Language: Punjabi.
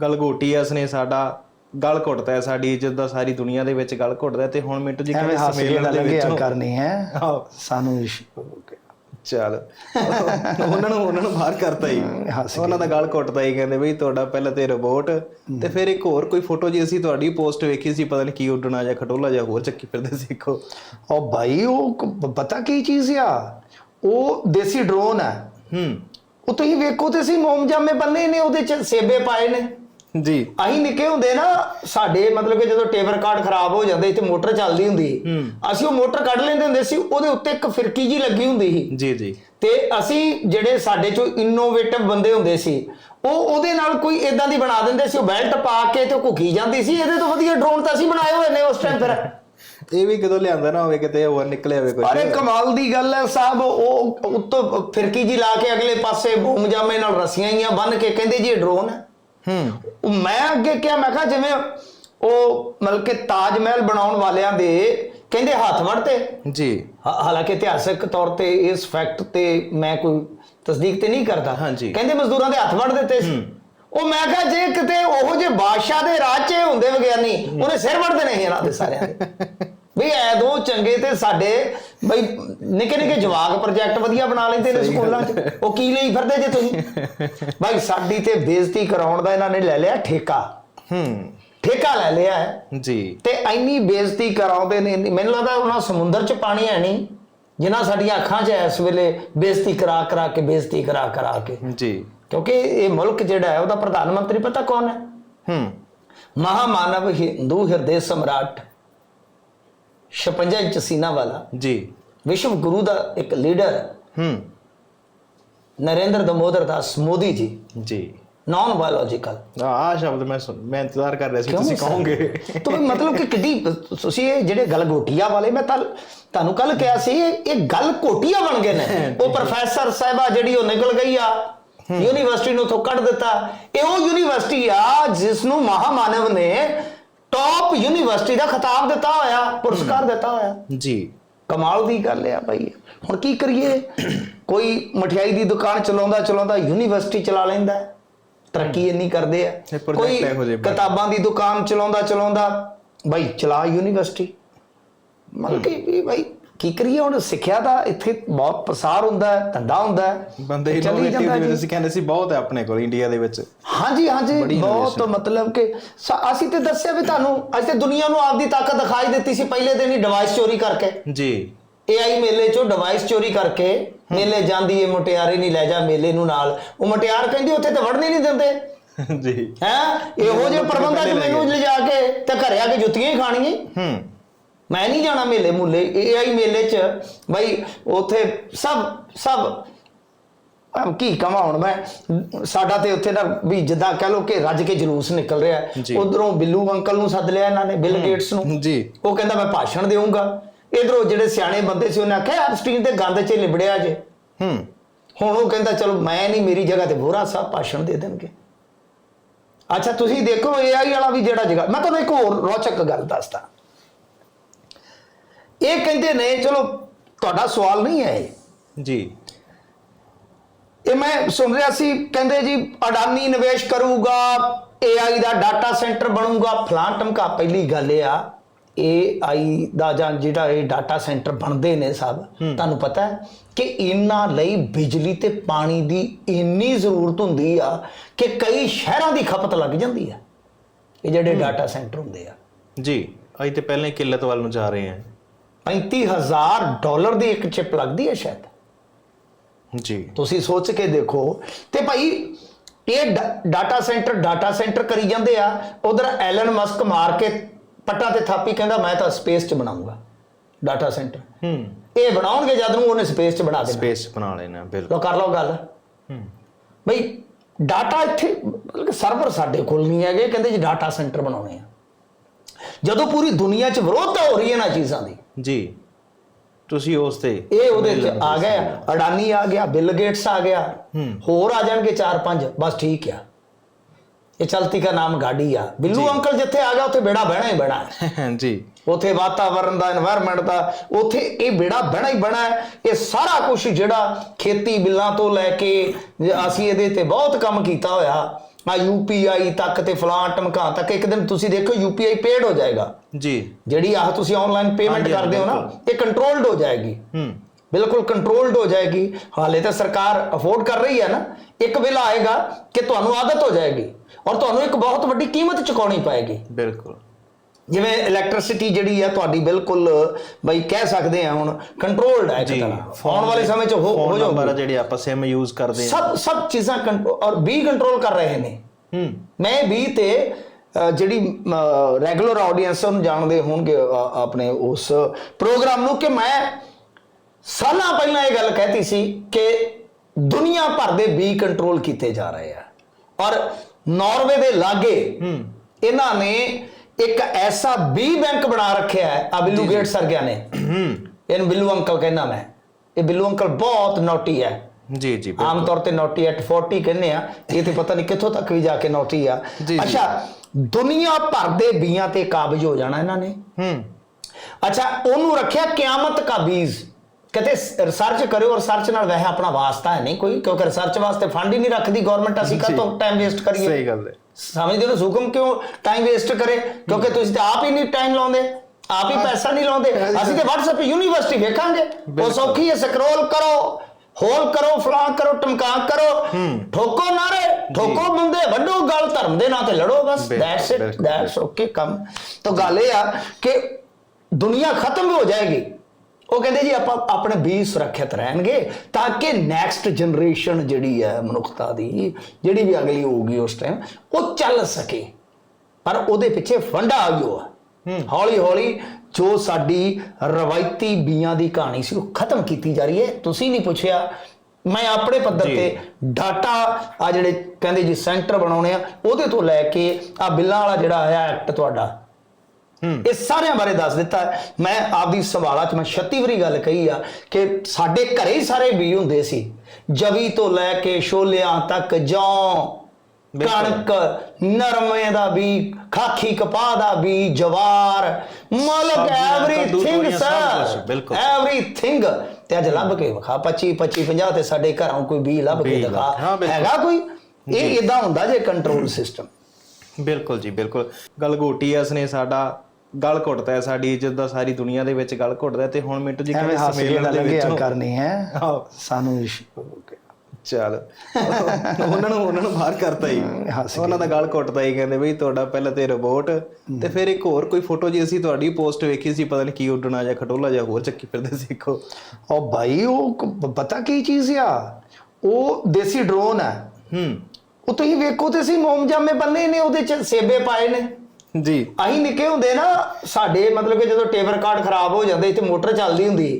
ਗਲਗੋਟੀਅਸ ਨੇ ਸਾਡਾ ਗਲ ਘੁੱਟਦਾ ਹੈ ਸਾਡੀ ਇੱਜ਼ਤ ਦਾ ਸਾਰੀ ਦੁਨੀਆ ਦੇ ਵਿੱਚ ਗਲ ਘੁੱਟਦਾ ਤੇ ਹੁਣ ਮਿੰਟੂ ਜੀ ਕਹਿੰਦੇ ਸਮੇਲਨ ਦਾ ਵਿੱਚੋਂ। ਕਰਨੀ ਹੈ। ਸਾਨੂੰ ਚੱਲ। ਉਹਨਾਂ ਨੂੰ ਉਹਨਾਂ ਨੂੰ ਬਾਹਰ ਕਰਤਾ ਹੀ। ਉਹਨਾਂ ਦਾ ਗਲ ਘੁੱਟਦਾ ਹੀ ਕਹਿੰਦੇ ਬਈ ਤੁਹਾਡਾ ਪਹਿਲਾਂ ਤੇ ਰਿਪੋਰਟ ਤੇ ਫਿਰ ਇੱਕ ਹੋਰ ਕੋਈ ਫੋਟੋ ਜੀ ਅਸੀਂ ਤੁਹਾਡੀ ਪੋਸਟ ਵੇਖੀ ਸੀ ਪਤਾ ਨਹੀਂ ਕੀ ਉੱਡਣਾ ਜਾਂ ਖਟੋਲਾ ਜਾਂ ਹੋਰ ਚੱਕੀ ਫਿਰਦੇ ਸੀ ਇੱਕੋ। ਉਹ ਭਾਈ ਉਹ ਪਤਾ ਕੀ ਚੀਜ਼ ਆ? ਉਹ ਦੇਸੀ ਡਰੋਨ ਹੈ ਹੂੰ। ਉਹ ਤੁਸੀਂ ਵੇਖੋ ਤੇ ਸੀ ਮੋਮ ਜਾਮੇ ਬੰਨੇ ਨੇ ਉਹਦੇ ਚ ਸੇਬੇ ਪਾਏ ਨੇ। ਜੀ। ਅਸੀਂ ਨਿੱਕੇ ਹੁੰਦੇ ਨਾ ਸਾਡੇ ਮਤਲਬ ਕਿ ਜਦੋਂ ਟੇਬਰ ਕਾਰਡ ਖਰਾਬ ਹੋ ਜਾਂਦੇ ਇੱਥੇ ਮੋਟਰ ਚੱਲਦੀ ਹੁੰਦੀ ਸੀ। ਅਸੀਂ ਉਹ ਮੋਟਰ ਕੱਢ ਲੈਂਦੇ ਹੁੰਦੇ ਸੀ ਉਹਦੇ ਉੱਤੇ ਇੱਕ ਫਿਰਕੀ ਜੀ ਲੱਗੀ ਹੁੰਦੀ ਸੀ। ਜੀ ਜੀ। ਤੇ ਅਸੀਂ ਜਿਹੜੇ ਸਾਡੇ ਚੋਂ ਇਨੋਵੇਟਿਵ ਬੰਦੇ ਹੁੰਦੇ ਸੀ ਉਹ ਉਹਦੇ ਨਾਲ ਕੋਈ ਇਦਾਂ ਦੀ ਬਣਾ ਦਿੰਦੇ ਸੀ ਉਹ ਬੈਲਟ ਪਾ ਕੇ ਤੇ ਘੁੱਗੀ ਜਾਂਦੀ ਸੀ। ਇਹਦੇ ਤੋਂ ਵਧੀਆ ਡਰੋਨ ਤਾਂ ਅਸੀਂ ਬਣਾਏ ਹੋਏ ਨੇ ਉਸ ਟਾਈਮ ਫਿਰ। ਇਹ ਵੀ ਕਦੋਂ ਲਿਆਂਦਾ ਨਾ ਹੋਵੇ ਕਿਤੇ ਹੋਰ ਨਿਕਲਿਆ ਹੋਵੇ ਕੁਝ ਅਰੇ ਕਮਾਲ ਦੀ ਗੱਲ ਹੈ ਸਾਹਿਬ ਉਹ ਉੱਤੋਂ ਫਿਰਕੀ ਜੀ ਲਾ ਕੇ ਅਗਲੇ ਪਾਸੇ ਬੂਮ ਜਾਮੇ ਨਾਲ ਰੱਸੀਆਂ ਹੀ ਬੰਨ ਕੇ ਕਹਿੰਦੇ ਜੀ ਇਹ ਡਰੋਨ ਹੈ। ਹੂੰ। ਉਹ ਮੈਂ ਅੱਗੇ ਕਿਹਾ ਮੈਂ ਕਿਹਾ ਜਿਵੇਂ ਉਹ ਮਤਲਬ ਕਿ ਤਾਜ ਮਹਿਲ ਬਣਾਉਣ ਵਾਲਿਆਂ ਦੇ ਕਹਿੰਦੇ ਹੱਥ ਵੜਤੇ। ਜੀ। ਹਾਲਾਂਕਿ ਇਤਿਹਾਸਕ ਤੌਰ ਤੇ ਇਸ ਫੈਕਟ ਤੇ ਮੈਂ ਕੋਈ ਤਸਦੀਕ ਤੇ ਨਹੀਂ ਕਰਦਾ। ਹਾਂਜੀ। ਕਹਿੰਦੇ ਮਜ਼ਦੂਰਾਂ ਦੇ ਹੱਥ ਵੜ ਦਿੱਤੇ ਸੀ। ਉਹ ਮੈਂ ਕਿਹਾ ਜੇ ਕਿਤੇ ਉਹੋ ਜੇ ਬਾਦਸ਼ਾਹ ਦੇ ਰਾਜ 'ਚ ਹੁੰਦੇ ਵਿਗਿਆਨੀ ਉਹਨੇ ਸਿਰ ਵੜ ਦੇਣੇ ਇਹਨਾਂ ਦੇ ਸਾਰਿਆਂ ਦੇ। ਵੀ ਐ ਦੋ ਚੰਗੇ ਤੇ ਸਾਡੇ ਬਈ ਨਿੱਕੇ ਨਿੱਕੇ ਜਵਾਕ ਪ੍ਰੋਜੈਕਟ ਵਧੀਆ ਬਣਾ ਲੈਂਦੇ ਨੇ ਸਕੂਲਾਂ 'ਚ। ਉਹ ਕੀ ਲਈ ਫਿਰਦੇ ਜੇ ਤੁਸੀਂ? ਭਾਈ ਸਾਡੀ ਤੇ ਬੇਇੱਜ਼ਤੀ ਕਰਾਉਣ ਦਾ ਇਹਨਾਂ ਨੇ ਲੈ ਲਿਆ ਠੇਕਾ। ਹੂੰ। ਠੇਕਾ ਲੈ ਲਿਆ ਹੈ। ਜੀ। ਤੇ ਇੰਨੀ ਬੇਇੱਜ਼ਤੀ ਕਰਾਉਂਦੇ ਨੇ ਮੈਨੂੰ ਲੱਗਦਾ ਉਹਨਾਂ ਸਮੁੰਦਰ 'ਚ ਪਾਣੀ ਹੈ ਨਹੀਂ ਜਿਨ੍ਹਾਂ ਸਾਡੀਆਂ ਅੱਖਾਂ 'ਚ ਇਸ ਵੇਲੇ ਬੇਇੱਜ਼ਤੀ ਕਰਾ ਕਰਾ ਕੇ ਬੇਇੱਜ਼ਤੀ ਕਰਾ ਕਰਾ ਕੇ। ਜੀ। ਕਿਉਂਕਿ ਇਹ ਮੁਲਕ ਜਿਹੜਾ ਹੈ ਉਹਦਾ ਪ੍ਰਧਾਨ ਮੰਤਰੀ ਪਤਾ ਕੌਣ ਹੈ? ਹੂੰ। ਮਹਾਮਾਨਵ ਹਿੰਦੂ ਹਿਰਦੇ ਸਮਰਾਟ। 56 ਇੰਚ ਸੀਨਾ ਵਾਲਾ ਜੀ। ਵਿਸ਼ਵ ਗੁਰੂ ਦਾ ਇੱਕ ਲੀਡਰ ਹੂੰ। ਨਰਿੰਦਰ ਦਮੋਦਰ ਦਾਸ ਮੋਦੀ ਜੀ। ਜੀ। ਨਾਨ ਬਾਇਓਲੋਜੀਕਲ ਆ ਸ਼ਬਦ ਮੈਂ ਸੁਣ ਮੈਂ ਇੰਤਜ਼ਾਰ ਕਰ ਰਿਹਾ ਸੀ ਤੁਸੀਂ ਕਹੋਗੇ? ਤਾਂ ਮਤਲਬ ਕਿ ਕਿੱਡੀ ਤੁਸੀਂ ਇਹ ਜਿਹੜੇ ਗੱਲ ਗੋਟੀਆਂ ਵਾਲੇ ਮੈਂ ਤਾਂ ਤੁਹਾਨੂੰ ਕੱਲ ਕਿਹਾ ਸੀ ਇਹ ਗੱਲ ਕੋਟੀਆਂ ਬਣ ਗਏ ਨੇ। ਉਹ ਪ੍ਰੋਫੈਸਰ ਸਾਹਿਬਾ ਜਿਹੜੀ ਉਹ ਨਿਕਲ ਗਈ ਆ ਯੂਨੀਵਰਸਿਟੀ ਨੂੰ ਤੋਂ ਕੱਢ ਦਿੱਤਾ। ਇਹ ਉਹ ਯੂਨੀਵਰਸਿਟੀ ਆ ਜਿਸ ਨੂੰ ਮਹਾਮਾਨਵ ਨੇ ਯੂਨੀਵਰਸਿਟੀ ਦਾ ਖਿਤਾਬ ਦਿੱਤਾ ਹੋਇਆ ਪੁਰਸਕਾਰ ਦਿੱਤਾ ਹੋਇਆ। ਜੀ। ਕਮਾਲ ਦੀ ਗੱਲ ਆ ਭਾਈ। ਹੁਣ ਕੀ ਕਰੀਏ? ਕੋਈ ਮਠਿਆਈ ਦੀ ਦੁਕਾਨ ਚਲਾਉਂਦਾ ਚਲਾਉਂਦਾ ਯੂਨੀਵਰਸਿਟੀ ਚਲਾ ਲੈਂਦਾ। ਤਰੱਕੀ ਇੰਨੀ ਕਰਦੇ ਆ। ਕੋਈ ਕਿਤਾਬਾਂ ਦੀ ਦੁਕਾਨ ਚਲਾਉਂਦਾ ਚਲਾਉਂਦਾ ਭਾਈ ਚਲਾ ਯੂਨੀਵਰਸਿਟੀ। ਮਤਲਬ ਕਿ ਵੀ ਭਾਈ ਕੀ ਕਰੀਏ ਹੁਣ? ਸਿੱਖਿਆ ਦਾ ਇੱਥੇ ਬਹੁਤ ਪ੍ਰਸਾਰ ਹੁੰਦਾ ਹੈ ਧੰਦਾ ਹੁੰਦਾ ਹੈ। ਬੰਦੇ ਇਨੋਵੇਟਿਵ ਦੇ ਵਿੱਚ। ਅਸੀਂ ਕਹਿੰਦੇ ਸੀ ਬਹੁਤ ਹੈ ਆਪਣੇ ਕੋਲ ਇੰਡੀਆ ਦੇ ਵਿੱਚ। ਹਾਂਜੀ ਹਾਂਜੀ ਬਹੁਤ। ਮਤਲਬ ਕਿ ਅਸੀਂ ਤੇ ਦੱਸਿਆ ਵੀ ਤੁਹਾਨੂੰ ਅੱਜ ਤੇ ਦੁਨੀਆ ਨੂੰ ਆਪਦੀ ਤਾਕਤ ਦਿਖਾਈ ਦਿੱਤੀ ਸੀ ਪਹਿਲੇ ਦਿਨ ਹੀ ਡਿਵਾਈਸ ਚੋਰੀ ਕਰਕੇ। ਜੀ। AI ਮੇਲੇ ਚੋਂ ਡਿਵਾਈਸ ਚੋਰੀ ਕਰਕੇ ਮੇਲੇ ਜਾਂਦੀ ਏ ਮੁਟਿਆਰੇ ਨਹੀਂ ਲੈ ਜਾ ਮੇਲੇ ਨੂੰ ਨਾਲ। ਉਹ ਮੁਟਿਆਰ ਕਹਿੰਦੀ ਉੱਥੇ ਤਾਂ ਵੜਨੇ ਨਹੀਂ ਦਿੰਦੇ। ਜੀ। ਹੈ? ਇਹੋ ਜਿਹੇ ਪ੍ਰਬੰਧਾਂ 'ਚ ਮੈਨੂੰ ਲਿਜਾ ਕੇ ਤੇ ਘਰੇ ਆ ਕੇ ਜੁੱਤੀਆਂ ਹੀ ਖਾਣੀਆਂ। ਹੂੰ। ਮੈਂ ਨਹੀਂ ਜਾਣਾ ਮੇਲੇ ਮੁੱਲੇ AI ਮੇਲੇ 'ਚ ਬਈ ਉੱਥੇ ਸਭ ਸਭ ਕੀ ਕਵਾਂ ਹੁਣ ਮੈਂ ਸਾਡਾ ਤੇ ਉੱਥੇ ਦਾ ਵੀ ਜਿੱਦਾਂ ਕਹ ਲੋ ਕਿ ਰੱਜ ਕੇ ਜਲੂਸ ਨਿਕਲ ਰਿਹਾ। ਉਧਰੋਂ ਬਿੱਲੂ ਅੰਕਲ ਨੂੰ ਸੱਦ ਲਿਆ ਇਹਨਾਂ ਨੇ ਬਿਲ ਗੇਟਸ ਨੂੰ। ਜੀ। ਉਹ ਕਹਿੰਦਾ ਮੈਂ ਭਾਸ਼ਣ ਦੇਵਾਂਗਾ ਇਧਰੋਂ ਜਿਹੜੇ ਸਿਆਣੇ ਬੰਦੇ ਸੀ ਉਹਨੇ ਆਖਿਆ ਐਪਸਟੀਨ ਤੇ ਗੰਦ 'ਚ ਲਿਬੜਿਆ ਜੇ। ਹੂੰ। ਹੁਣ ਉਹ ਕਹਿੰਦਾ ਚਲੋ ਮੈਂ ਨਹੀਂ ਮੇਰੀ ਜਗ੍ਹਾ ਤੇ ਵੋਰਾ ਸਾਹਿਬ ਭਾਸ਼ਣ ਦੇ ਦੇਣਗੇ। ਅੱਛਾ ਤੁਸੀਂ ਦੇਖੋ AI ਵਾਲਾ ਵੀ ਜਿਹੜਾ ਜਗ੍ਹਾ ਮੈਂ ਤੁਹਾਨੂੰ ਇੱਕ ਹੋਰ ਰੌਚਕ ਗੱਲ ਦੱਸਦਾ। ਇਹ ਕਹਿੰਦੇ ਨੇ ਚਲੋ ਤੁਹਾਡਾ ਸਵਾਲ ਨਹੀਂ ਹੈ ਇਹ। ਜੀ। ਇਹ ਮੈਂ ਸੁਣ ਰਿਹਾ ਸੀ ਕਹਿੰਦੇ ਜੀ ਅਡਾਨੀ ਨਿਵੇਸ਼ ਕਰੂਗਾ AI ਦਾ ਡਾਟਾ ਸੈਂਟਰ ਬਣੂਗਾ। ਫਲਾਂ ਟਮਕਾ ਪਹਿਲੀ ਗੱਲ ਇਹ ਆ AI ਦਾ ਜਾਂ ਜਿਹੜਾ ਇਹ ਡਾਟਾ ਸੈਂਟਰ ਬਣਦੇ ਨੇ ਸਭ ਤੁਹਾਨੂੰ ਪਤਾ ਹੈ ਕਿ ਇਹਨਾਂ ਲਈ ਬਿਜਲੀ ਤੇ ਪਾਣੀ ਦੀ ਇੰਨੀ ਜ਼ਰੂਰਤ ਹੁੰਦੀ ਆ ਕਿ ਕਈ ਸ਼ਹਿਰਾਂ ਦੀ ਖਪਤ ਲੱਗ ਜਾਂਦੀ ਆ। ਇਹ ਜਿਹੜੇ ਡਾਟਾ ਸੈਂਟਰ ਹੁੰਦੇ ਆ। ਜੀ ਅਸੀਂ ਤੇ ਪਹਿਲਾਂ ਹੀ ਕਿੱਲਤ ਵੱਲ ਨੂੰ ਜਾ ਰਹੇ ਹਾਂ। 35000 ਡਾਲਰ ਦੀ ਇੱਕ ਚਿਪ ਲੱਗਦੀ ਹੈ ਸ਼ਾਇਦ। ਜੀ। ਤੁਸੀਂ ਸੋਚ ਕੇ ਦੇਖੋ। ਤੇ ਭਾਈ ਇਹ ਡਾਟਾ ਸੈਂਟਰ ਡਾਟਾ ਸੈਂਟਰ ਕਰੀ ਜਾਂਦੇ ਆ। ਉਧਰ ਐਲਨ ਮਸਕ ਮਾਰ ਕੇ ਪੱਟਾ ਤੇ ਥਾਪੀ ਕਹਿੰਦਾ ਮੈਂ ਤਾਂ ਸਪੇਸ 'ਚ ਬਣਾਉਂਗਾ ਡਾਟਾ ਸੈਂਟਰ ਹੂੰ। ਇਹ ਬਣਾਉਣਗੇ ਜਦ ਨੂੰ ਉਹਨੇ ਸਪੇਸ 'ਚ ਬਣਾ ਦੇਣਾ। ਸਪੇਸ ਬਣਾ ਲੈਣਾ ਬਿਲਕੁਲ। ਲੋ ਕਰ ਲਓ ਗੱਲ। ਹੂੰ। ਬਈ ਡਾਟਾ ਇੱਥੇ ਮਤਲਬ ਕਿ ਸਰਵਰ ਸਾਡੇ ਕੋਲ ਨਹੀਂ ਹੈਗੇ ਕਹਿੰਦੇ ਜੀ ਡਾਟਾ ਸੈਂਟਰ ਬਣਾਉਣੇ ਆ। ਜਦੋਂ ਪੂਰੀ ਦੁਨੀਆ 'ਚ ਵਿਰੋਧਤਾ ਹੋ ਰਹੀ ਹੈ ਨਾ ਚੀਜ਼ਾਂ ਦੀ। ਜੀ। ਤੁਸੀਂ ਉਸ ਤੇ ਇਹ ਉਹਦੇ 'ਚ ਆ ਗਿਆ ਅਡਾਨੀ ਆ ਗਿਆ ਬਿਲ ਗੇਟਸ ਆ ਗਿਆ ਹੋਰ ਆ ਜਾਣਗੇ 4-5 ਬਸ ਠੀਕ ਆ। ਇਹ ਚਲਤੀ ਦਾ ਨਾਮ ਗਾਡੀ ਆ। ਬਿੱਲੂ ਅੰਕਲ ਜਿੱਥੇ ਆ ਗਿਆ ਉੱਥੇ ਬੇੜਾ ਬਹਿਣਾ ਹੀ ਬਣਾ ਜੀ। ਉੱਥੇ ਵਾਤਾਵਰਣ ਦਾ এনवायरमेंट ਦਾ ਉੱਥੇ ਇਹ ਬੇੜਾ ਬਹਿਣਾ ਹੀ ਬਹਿਣਾ ਇਹ ਸਾਰਾ ਕੁਝ ਜਿਹੜਾ ਖੇਤੀ ਬਿੱਲਾਂ ਤੋਂ ਲੈ ਕੇ ਅਸੀਂ ਇਹਦੇ ਤੇ ਬਹੁਤ ਕੰਮ ਕੀਤਾ ਹੋਇਆ। ਆ ਯੂਪੀਆਈ ਤੱਕ ਤੇ ਫਲਾਂ ਟਮਕਾ ਤੱਕ ਇੱਕ ਦਿਨ ਤੁਸੀਂ ਦੇਖੋ ਯੂਪੀਆਈ ਪੇਡ ਹੋ ਜਾਏਗਾ। ਜੀ। ਜਿਹੜੀ ਆਹ ਤੁਸੀਂ ਆਨਲਾਈਨ ਪੇਮੈਂਟ ਕਰਦੇ ਹੋ ਨਾ ਇਹ ਕੰਟਰੋਲਡ ਹੋ ਜਾਏਗੀ। ਹੂੰ। ਬਿਲਕੁਲ ਕੰਟਰੋਲਡ ਹੋ ਜਾਏਗੀ। ਹਾਲੇ ਤਾਂ ਸਰਕਾਰ ਅਫੋਰਡ ਕਰ ਰਹੀ ਹੈ ਨਾ ਇੱਕ ਵੇਲਾ ਆਏਗਾ ਕਿ ਤੁਹਾਨੂੰ ਆਦਤ ਹੋ ਜਾਏਗੀ ਔਰ ਤੁਹਾਨੂੰ ਇੱਕ ਬਹੁਤ ਵੱਡੀ ਕੀਮਤ ਚੁਕਾਉਣੀ ਪਏਗੀ। ਬਿਲਕੁਲ। ਜਿਵੇਂ ਇਲੈਕਟ੍ਰਿਸਿਟੀ ਜਿਹੜੀ ਹੈ ਤੁਹਾਡੀ ਬਿਲਕੁਲ ਬਈ ਕਹਿ ਸਕਦੇ ਆ ਹੁਣ ਕੰਟਰੋਲਡ ਹੈ ਇੱਕ ਤਰ੍ਹਾਂ। ਆਉਣ ਵਾਲੇ ਸਮੇਂ 'ਚ ਹੋ ਹੋ ਜਾਊਗੀ। ਜਿਹੜੇ ਆਪਾਂ ਸਿਮ ਯੂਜ਼ ਕਰਦੇ ਆ। ਸਭ ਸਭ ਚੀਜ਼ਾਂ ਔਰ ਵੀ ਕੰਟਰੋਲ ਕਰ ਰਹੇ ਨੇ। ਹੂੰ। ਮੈਂ ਵੀ ਤੇ ਜਿਹੜੀ ਰੈਗੂਲਰ ਆਡੀਅנס ਨੂੰ ਜਾਣਦੇ ਹੋਣਗੇ ਆਪਣੇ ਉਸ ਪ੍ਰੋਗਰਾਮ ਨੂੰ ਕਿ ਮੈਂ ਸਾਲਾਂ ਪਹਿਲਾਂ ਇਹ ਗੱਲ ਕਹਿਤੀ ਸੀ ਕਿ ਦੁਨੀਆ ਭਰ ਦੇ ਬੀ ਕੰਟਰੋਲ ਕੀਤੇ ਜਾ ਰਹੇ ਆ। ਔਰ ਨਾਰਵੇ ਦੇ ਲਾਗੇ ਇਹਨਾਂ ਨੇ ਇੱਕ ਐਸਾ ਬੀ ਬੈਂਕ ਬਣਾ ਰੱਖਿਆ ਹੈ ਆ ਬਿੱਲੂ ਗੇਟਸ ਸਰਗਿਆ ਨੇ। ਹੂੰ ਇਹਨੂੰ ਬਿੱਲੂ ਅੰਕਲ ਕਹਿੰਦਾ ਮੈਂ। ਇਹ ਬਿੱਲੂ ਅੰਕਲ ਬਹੁਤ ਨੋਟੀ ਹੈ। ਜੀ ਜੀ। ਆਮ ਤੌਰ ਤੇ ਨੋਟੀ ਐਟ 40 ਕਹਿੰਦੇ ਆ। ਇਹ ਤੇ ਪਤਾ ਨਹੀਂ ਕਿੱਥੋਂ ਤੱਕ ਵੀ ਜਾ ਕੇ ਨੋਟੀ ਆ। ਅੱਛਾ ਦੁਨੀਆ ਭਰ ਦੇ ਬੀਆਂ ਤੇ ਕਾਬਜ ਹੋ ਜਾਣਾ ਇਹਨਾਂ ਨੇ। ਹੂੰ। ਅੱਛਾ ਉਹਨੂੰ ਰੱਖਿਆ ਕਿਆਮਤ ਕਾ ਬੀਜ। ਕਹਿੰਦੇ ਰਿਸਰਚ ਕਰਿਓ ਰਿਸਰਚ ਨਾਲ ਵੈਸੇ ਆਪਣਾ ਵਾਸਤਾ ਹੈ ਨਹੀਂ ਕੋਈ ਕਿਉਂਕਿ ਰਿਸਰਚ ਵਾਸਤੇ ਫੰਡ ਹੀ ਨਹੀਂ ਰੱਖਦੀ ਗਵਰਨਮੈਂਟ ਅਸੀਂ ਕਾਹਤੋਂ ਟਾਈਮ ਵੇਸਟ ਕਰੀਏ? ਸਹੀ ਗੱਲ ਹੈ। ਸਮਝਦੇ ਹੋ ਹੁਕਮ ਕਿਉਂ ਟਾਈਮ ਵੇਸਟ ਕਰੇ? ਕਿਉਂਕਿ ਤੁਸੀਂ ਤਾਂ ਆਪ ਹੀ ਨਹੀਂ ਟਾਈਮ ਲਾਉਂਦੇ ਆਪ ਹੀ ਪੈਸਾ ਨਹੀਂ ਲਾਉਂਦੇ। ਅਸੀਂ ਤੇ WhatsApp ਯੂਨੀਵਰਸਿਟੀ ਵੇਖਾਂਗੇ। ਉਹ। ਸੌਖੀ ਹੈ ਸਕਰੋਲ ਕਰੋ ਹੋਲ ਕਰੋ ਫਲਾਂ ਕਰੋ ਟਮਕਾ ਕਰੋ। ਠੋਕੋ ਨਾਰੇ ਠੋਕੋ ਬੰਦੇ ਵੱਡੋ ਗੱਲ ਧਰਮ ਦੇ ਨਾਂ ਤੇ ਲੜੋ ਬਸ। That's it. That's okay come. ਤਾਂ ਗੱਲ ਇਹ ਆ ਕਿ ਦੁਨੀਆ ਖਤਮ ਹੋ ਜਾਏਗੀ। ਉਹ ਕਹਿੰਦੇ ਜੀ ਆਪਾਂ ਆਪਣੇ ਬੀਜ ਸੁਰੱਖਿਅਤ ਰਹਿਣਗੇ ਤਾਂ ਕਿ ਨੈਕਸਟ ਜਨਰੇਸ਼ਨ ਜਿਹੜੀ ਹੈ ਮਨੁੱਖਤਾ ਦੀ ਜਿਹੜੀ ਵੀ ਅਗਲੀ ਹੋਊਗੀ ਉਸ ਟਾਈਮ ਉਹ ਚੱਲ ਸਕੇ। ਪਰ ਉਹਦੇ ਪਿੱਛੇ ਫੰਡਾ ਆ? ਗਿਆ ਹੌਲੀ ਹੌਲੀ ਜੋ ਸਾਡੀ ਰਵਾਇਤੀ ਬੀਆਂ ਦੀ ਕਹਾਣੀ ਸੀ ਉਹ ਖਤਮ ਕੀਤੀ ਜਾ ਰਹੀ ਹੈ। ਤੁਸੀਂ ਨਹੀਂ ਪੁੱਛਿਆ ਮੈਂ ਆਪਣੇ ਪੱਧਰ। ਤੇ ਡਾਟਾ ਆ ਜਿਹੜੇ ਕਹਿੰਦੇ ਜੀ ਸੈਂਟਰ ਬਣਾਉਣੇ ਆ ਉਹਦੇ ਤੋਂ ਲੈ ਕੇ ਆ ਬਿੱਲਾਂ ਵਾਲਾ ਜਿਹੜਾ ਆਇਆ ਐਕਟ ਤੁਹਾਡਾ ਇਹ ਸਾਰਿਆਂ ਬਾਰੇ ਦੱਸ ਦਿੱਤਾ। ਮੈਂ ਆਪਦੀ ਸਵਾਲਾਂ 'ਚ ਮੈਂ 36 ਵਾਰੀ ਗੱਲ ਕਹੀ ਆ ਕਿ ਸਾਡੇ ਘਰੇ ਹੀ ਸਾਰੇ ਬੀ ਹੁੰਦੇ ਸੀ ਜਵੀ ਤੋਂ ਲੈ ਕੇ ਛੋਲਿਆਂ ਤੱਕ ਜੌਂ। ਕਣਕ ਨਰਮੇ ਦਾ ਵੀ ਖਾਖੀ ਕਪਾਹ ਦਾ ਵੀ ਜਵਾਰ ਮਲਕ ਐਵਰੀਥਿੰਗ ਸਰ। ਐਵਰੀਥਿੰਗ ਤੇ ਅੱਜ ਲੱਭ ਕੇ ਵਿਖਾ 25 25 50 ਤੇ ਸਾਡੇ ਘਰਾਂ ਕੋਈ ਬੀ ਲੱਭ ਕੇ ਦਿਖਾ। ਹੈਗਾ ਕੋਈ ਇਹ ਇਦਾਂ ਹੁੰਦਾ ਜੇ ਕੰਟਰੋਲ ਸਿਸਟਮ ਬਿਲਕੁਲ ਜੀ ਬਿਲਕੁਲ ਗਲਗੋਟੀਅਸ ਨੇ ਸਾਡਾ ਗਲ ਘੁੱਟਦਾ ਹੈ ਸਾਡੀ ਇੱਜ਼ਤ ਦਾ ਸਾਰੀ ਦੁਨੀਆ ਦੇ ਵਿੱਚ ਗਲ ਘੁੱਟਦਾ ਤੇ ਹੁਣ ਮਿੰਟੂ ਜੀ ਕਹਿੰਦੇ ਸਮੇਲਨ ਦਾ ਵਿੱਚੋਂ। ਕਰਨੀ ਹੈ। ਸਾਨੂੰ ਚੱਲ। ਉਹਨਾਂ ਨੂੰ ਉਹਨਾਂ ਨੂੰ ਬਾਹਰ ਕਰਤਾ ਹੀ। ਉਹਨਾਂ ਦਾ ਗਲ ਘੁੱਟਦਾ ਹੀ ਕਹਿੰਦੇ ਬਈ ਤੁਹਾਡਾ ਪਹਿਲਾਂ ਤੇ ਰਿਪੋਰਟ ਤੇ ਫਿਰ ਇੱਕ ਹੋਰ ਕੋਈ ਫੋਟੋ ਜੀ ਅਸੀਂ ਤੁਹਾਡੀ ਪੋਸਟ ਵੇਖੀ ਸੀ ਪਤਾ ਨਹੀਂ ਕੀ ਉੱਡਣਾ ਜਾਂ ਖਟੋਲਾ ਜਾਂ ਹੋਰ ਚੱਕੀ ਫਿਰਦੇ ਸੀ ਇੱਕੋ। ਉਹ ਭਾਈ ਉਹ ਪਤਾ ਕੀ ਚੀਜ਼ ਆ? ਉਹ ਦੇਸੀ ਡਰੋਨ ਹੈ ਹੂੰ। ਉਹ ਤੁਸੀਂ ਵੇਖੋ ਤੇ ਸੀ ਮੋਮਜਾਮੇ ਬੰਨੇ ਨੇ ਉਹਦੇ ਚ ਸੇਬੇ ਪਾਏ ਨੇ। ਜੀ। ਅਸੀਂ ਨਿੱਕੇ ਹੁੰਦੇ ਨਾ, ਸਾਡੇ ਮਤਲਬ ਕਿ ਜਦੋਂ ਟੇਬਰ ਕਾਰਡ ਖਰਾਬ ਹੋ ਜਾਂਦੇ, ਇੱਥੇ ਮੋਟਰ ਚੱਲਦੀ ਹੁੰਦੀ।